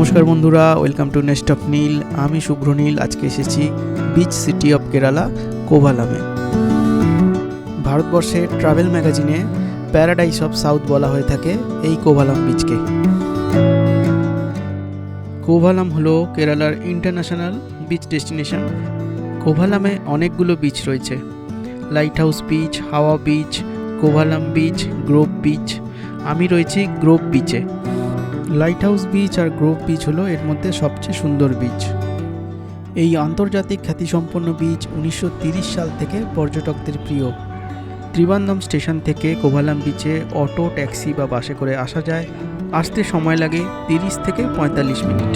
নমস্কার বন্ধুরা welcome to nest of Neel আমি শুভ্র নীল, আজকে এসেছি বিচ সিটি অফ কেরালা কোভালামে ভারতবর্ষের ট্রাভেল ম্যাগাজিনে প্যারাডাইস অফ সাউথ বলা হয়ে থাকে এই কোভালাম বিচকে কোভালাম হলো কেরালার ইন্টারন্যাশনাল বিচ ডেস্টিনেশন কোভালামে অনেকগুলো বিচ রয়েছে। Lighthouse beach Hawa beach Kovalam beach grove beach আমি রয়েছি গ্রোভ বিচে লাইট হাউস বিচ আর গ্রোভ বিচ হলো এর মধ্যে সবচেয়ে সুন্দর বিচ এই আন্তর্জাতিক খ্যাতিসম্পন্ন বিচ উনিশশো সাল থেকে পর্যটকদের প্রিয়। ত্রিবান্ধম স্টেশন থেকে কোভালাম বিচে অটো, ট্যাক্সি বা বাসে করে আসা যায়। আসতে সময় লাগে তিরিশ থেকে পঁয়তাল্লিশ মিনিট।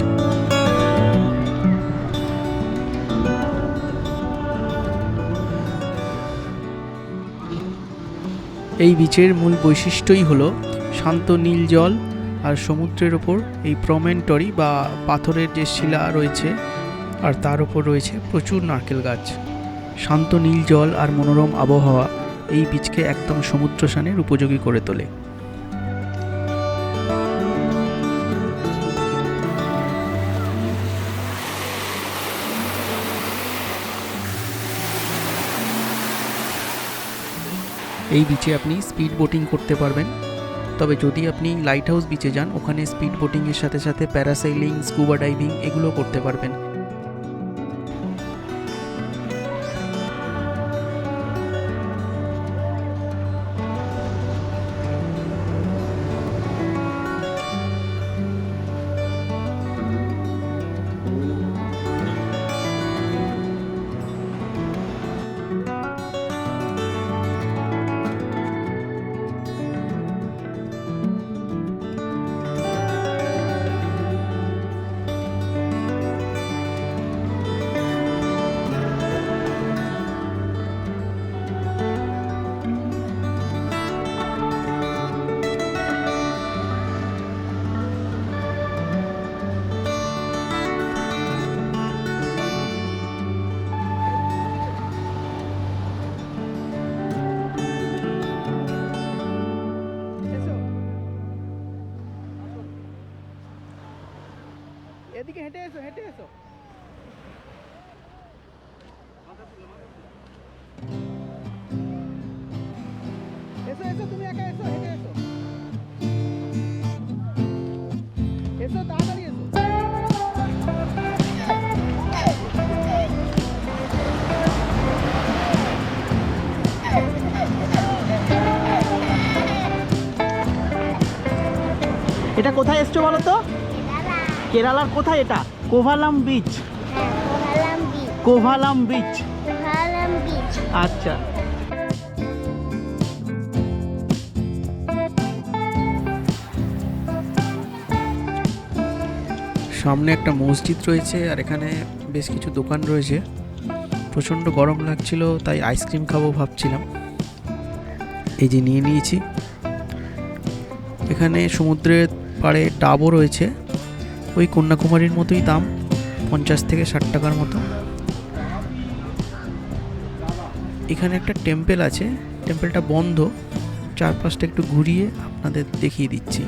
এই বিচের মূল বৈশিষ্ট্যই হলো শান্ত নীল জল আর সমুদ্রের ওপর এই প্রমেন্টরি বা পাথরের যে শিলা রয়েছে, আর তার ওপর রয়েছে প্রচুর নারকেল গাছ। শান্ত নীল জল আর মনোরম আবহাওয়া এই বীজকে একদম সমুদ্র স্নানের উপযোগী করে তোলে। এই বিচে আপনি স্পিড বোটিং করতে পারবেন। তবে যদি আপনি লাইট হাউস বিচে যান, ওখানে স্পিড বোটিংয়ের সাথে সাথে প্যারাসাইলিং স্কুবা ডাইভিং এগুলো করতে পারবেন। এদিকে হেঁটে এসো হেঁটে এসো। এসো এসো, তুমি একা এসো, হেঁটে এসো। এসো, তাড়াতাড়ি এসো। এটা কোথায় এসছো বলো তো? কেরালার কোথায় এটা? Kovalam beach Kovalam beach Kovalam beach Kovalam beach আচ্ছা। সামনে একটা মসজিদ রয়েছে আর এখানে বেশ কিছু দোকান রয়েছে। প্রচণ্ড গরম লাগছিল তাই আইসক্রিম খাব ভাবছিলাম। এই যে নিয়ে নিয়েছি। এখানে সমুদ্রের পাড়ে টাবও রয়েছে। ওই কন্যাকুমারীর মতোই দাম, পঞ্চাশ থেকে ষাট টাকার মতো। এখানে একটা টেম্পেল আছে, টেম্পেলটা বন্ধ, চারপাশটা একটু ঘুরিয়ে আপনাদের দেখিয়ে দিচ্ছি।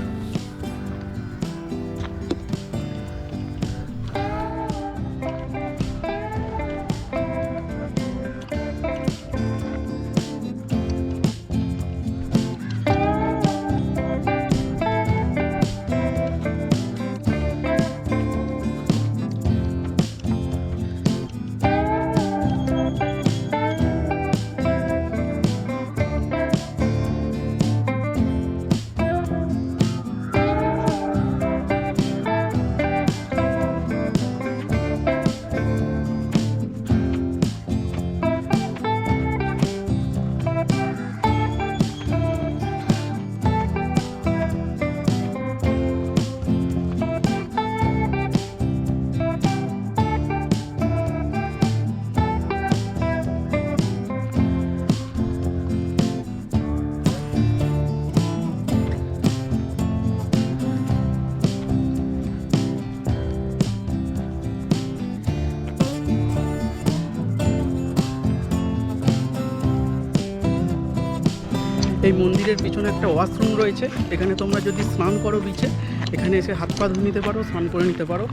এই মন্দিরের পিছনে একটা ওয়াশরুম রয়েছে। এখানে তোমরা যদি স্নান করো বিচে এখানে এসে হাত পা ধুয়ে নিতে পারো, স্নান করে নিতে পারো।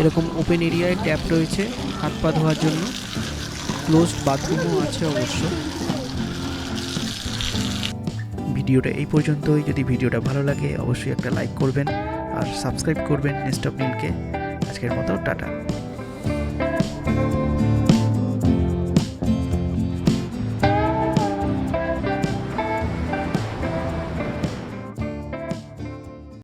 এরকম ওপেন এরিয়ায় ট্যাপ রয়েছে হাত পা ধোয়ার জন্য। ক্লোজড বাথরুমও আছে অবশ্য। ভিডিওটা এই পর্যন্তই। যদি ভিডিওটা ভালো লাগে, অবশ্যই একটা লাইক করবেন। আর সাবস্ক্রাইব করবেন নেস্ট অফ আজকের মতো, টাটা।